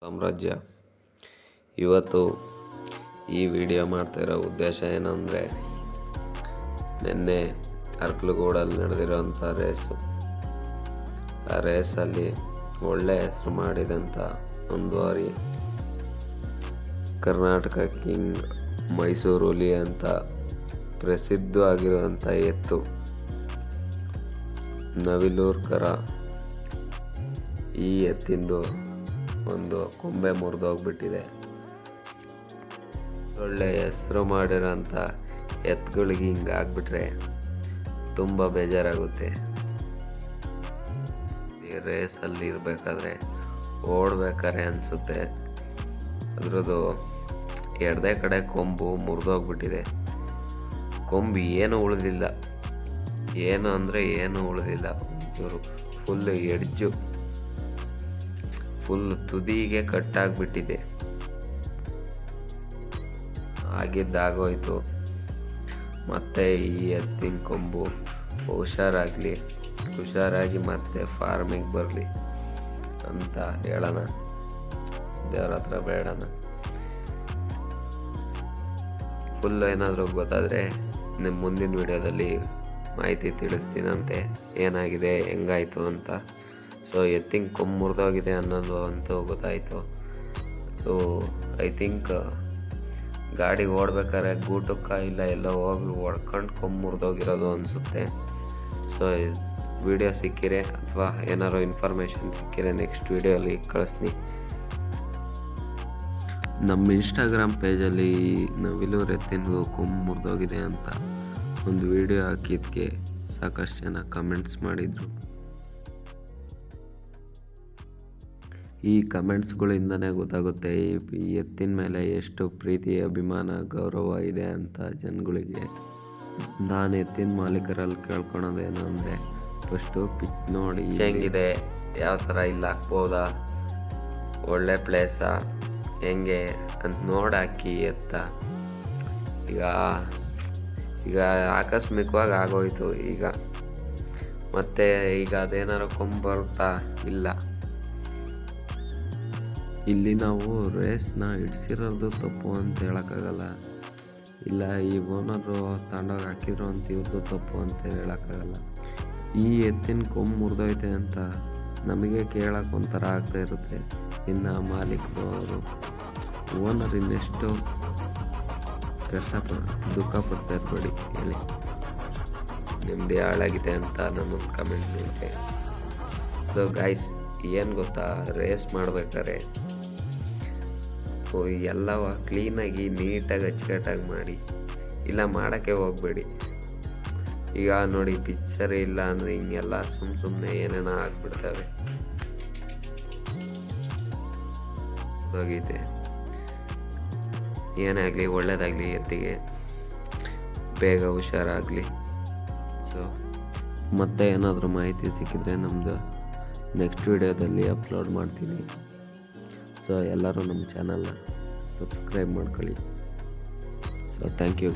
ಸಾಮ್ರಾಜ್ಯ. ಇವತ್ತು ಈ ವಿಡಿಯೋ ಮಾಡ್ತಿರೋ ಉದ್ದೇಶ ಏನಂದರೆ, ನಿನ್ನೆ ಅರ್ಕಲಗೂಡಲ್ಲಿ ನಡೆದಿರೋಂಥ ರೇಸು. ಆ ರೇಸಲ್ಲಿ ಒಳ್ಳೆ ಹೆಸರು ಮಾಡಿದಂಥ ಒಂದು ಬಾರಿ ಕರ್ನಾಟಕ ಕಿಂಗ್ ಮೈಸೂರು ಹುಲಿ ಅಂತ ಪ್ರಸಿದ್ಧವಾಗಿರುವಂಥ ಎತ್ತು. ನವಿಲೂರ್ಕರ ಈ ಎತ್ತಿಂದು ಒಂದು ಕೊಂಬೆ ಮುರಿದೋಗ್ಬಿಟ್ಟಿದೆ. ಒಳ್ಳೆ ಹೆಸರು ಮಾಡಿರೋಂಥ ಎತ್ತುಗಳಿಗೆ ಹಿಂಗೆ ಆಗ್ಬಿಟ್ರೆ ತುಂಬ ಬೇಜಾರಾಗುತ್ತೆ. ಈ ರೇಸಲ್ಲಿ ಇರಬೇಕಾದ್ರೆ ಓಡ್ಬೇಕಾರೆ ಅನಿಸುತ್ತೆ. ಅದರದ್ದು ಎಡದೆ ಕಡೆ ಕೊಂಬು ಮುರಿದೋಗ್ಬಿಟ್ಟಿದೆ. ಕೊಂಬು ಏನು ಉಳಿದಿಲ್ಲ. ಏನು ಅಂದರೆ ಏನು ಉಳಿದಿಲ್ಲ. ಇವರು ಫುಲ್ ಎಡ್ಜು ಫುಲ್ ತುದಿಗೆ ಕಟ್ಟಾಗ್ಬಿಟ್ಟಿದೆ. ಆಗಿದ್ದಾಗೋಯ್ತು ಮತ್ತೆ ಈ ಎತ್ತಿನ ಕೊಂಬು ಹುಷಾರಾಗಲಿ, ಹುಷಾರಾಗಿ ಮತ್ತೆ ಫಾರ್ಮಿಗೆ ಬರಲಿ ಅಂತ ಹೇಳೋಣ. ದೇವ್ರ ಹತ್ರ ಬೇಡಣ ಫುಲ್ ಏನಾದರೂ ಗೊತ್ತಾದರೆ ನಿಮ್ಮ ಮುಂದಿನ ವಿಡಿಯೋದಲ್ಲಿ ಮಾಹಿತಿ ತಿಳಿಸ್ತೀನಂತೆ. ಏನಾಗಿದೆ, ಹೆಂಗಾಯಿತು ಅಂತ ಸೊ ಎತ್ತಿಂಗ್ ಕೊಮ್ಮ ಮುರಿದೋಗಿದೆ ಅನ್ನೋದು ಅಂತೂ ಗೊತ್ತಾಯಿತು. ಸೊ ಐ ಥಿಂಕ್ ಗಾಡಿ ಓಡ್ಬೇಕಾದ್ರೆ ಗೂಟಕ್ಕ ಇಲ್ಲ ಎಲ್ಲ ಹೋಗಿ ಹೊಡ್ಕೊಂಡು ಕೊಮ್ಮ ಮುರಿದೋಗಿರೋದು ಅನಿಸುತ್ತೆ. ಸೊ ವಿಡಿಯೋ ಸಿಕ್ಕಿರೆ ಅಥವಾ ಏನಾದ್ರು ಇನ್ಫಾರ್ಮೇಷನ್ ಸಿಕ್ಕಿರೆ ನೆಕ್ಸ್ಟ್ ವಿಡಿಯೋಲಿ ಕಳಿಸ್ತೀನಿ. ನಮ್ಮ ಇನ್ಸ್ಟಾಗ್ರಾಮ್ ಪೇಜಲ್ಲಿ ನವಿಲೂರು ಎತ್ತಿನದು ಕೊಮ್ಮು ಮುರಿದೋಗಿದೆ ಅಂತ ಒಂದು ವಿಡಿಯೋ ಹಾಕಿದ್ದಕ್ಕೆ ಸಾಕಷ್ಟು ಜನ ಕಮೆಂಟ್ಸ್ ಮಾಡಿದರು. ಈ ಕಮೆಂಟ್ಸ್ಗಳಿಂದನೇ ಗೊತ್ತಾಗುತ್ತೆ, ಈ ಎತ್ತಿನ ಮೇಲೆ ಎಷ್ಟು ಪ್ರೀತಿ, ಅಭಿಮಾನ, ಗೌರವ ಇದೆ ಅಂತ ಜನಗಳಿಗೆ. ನಾನು ಎತ್ತಿನ ಮಾಲೀಕರಲ್ಲಿ ಕೇಳ್ಕೊಳೋದೇನು ಅಂದರೆ, ಫಸ್ಟು ಪಿಚ್ ನೋಡಿ ಹೆಂಗಿದೆ? ಯಾವ ಥರ ಇಲ್ಲಿ ಹಾಕ್ಬೋದಾ? ಒಳ್ಳೆ ಪ್ಲೇಸಾ ಹೆಂಗೆ ಅಂತ ನೋಡಾಕಿ ಎತ್ತ. ಈಗ ಈಗ ಆಕಸ್ಮಿಕವಾಗಿ ಆಗೋಯ್ತು ಈಗ. ಮತ್ತೆ ಈಗ ಅದೇನಾರು ಕೊಂಬರುತ್ತಾ ಇಲ್ಲ. ಇಲ್ಲಿ ನಾವು ರೇಸ್ನ ಹಿಡ್ಸಿರೋದು ತಪ್ಪು ಅಂತ ಹೇಳೋಕ್ಕಾಗಲ್ಲ. ಇಲ್ಲ, ಈ ಓನರು ತಗೊಂಡೋಗಿ ಹಾಕಿದ್ರು ಅಂತ ಇವ್ರದ್ದು ತಪ್ಪು ಅಂತ ಹೇಳೋಕ್ಕಾಗಲ್ಲ. ಈ ಎತ್ತಿನ ಕೊಂಬು ಮುರಿದೋಯ್ತೆ ಅಂತ ನಮಗೆ ಕೇಳೋಕೆ ಒಂಥರ ಆಗ್ತಾ ಇರುತ್ತೆ. ಇನ್ನು ಮಾಲೀಕರು ಅವರು. ಓನರ್ ಇನ್ನೆಷ್ಟು ಕಷ್ಟಪಡ ದುಃಖ ಪಡ್ತಾ ಇರಬೇಡಿ, ಹೇಳಿ. ನಿಮ್ಮದೇ ಹಾಳಾಗಿದೆ ಅಂತ ನಾನು ಕಮೆಂಟ್ ನೋಡಿದೆ ಸೊ ಗಾಯ್ಸ್ ಏನು ಗೊತ್ತಾ? ರೇಸ್ ಮಾಡ್ಬೇಕಾದ್ರೆ ಓ ಎಲ್ಲವ ಕ್ಲೀನಾಗಿ ನೀಟಾಗಿ ಅಚ್ಚುಕಟ್ಟಾಗಿ ಮಾಡಿ. ಇಲ್ಲ ಮಾಡೋಕ್ಕೆ ಹೋಗಬೇಡಿ. ಈಗ ನೋಡಿ ಪಿಕ್ಚರ್ ಇಲ್ಲ ಅಂದರೆ ಹಿಂಗೆಲ್ಲ ಸುಮ್ಮ ಸುಮ್ಮನೆ ಏನೇನೋ ಆಗ್ಬಿಡ್ತವೆ. ಹೋಗಿದೆ. ಏನೇ ಆಗಲಿ, ಒಳ್ಳೇದಾಗಲಿ ಎತ್ತಿಗೆ. ಬೇಗ ಹುಷಾರಾಗಲಿ. ಸೊ ಮತ್ತೆ ಏನಾದರೂ ಮಾಹಿತಿ ಸಿಕ್ಕಿದ್ರೆ ನಮ್ಮದು ನೆಕ್ಸ್ಟ್ ವಿಡಿಯೋದಲ್ಲಿ ಅಪ್ಲೋಡ್ ಮಾಡ್ತೀನಿ. ಸೊ ಎಲ್ಲರೂ ನಮ್ಮ ಚಾನಲ್ನ ಸಬ್ಸ್ಕ್ರೈಬ್ ಮಾಡ್ಕೊಳ್ಳಿ. So thank you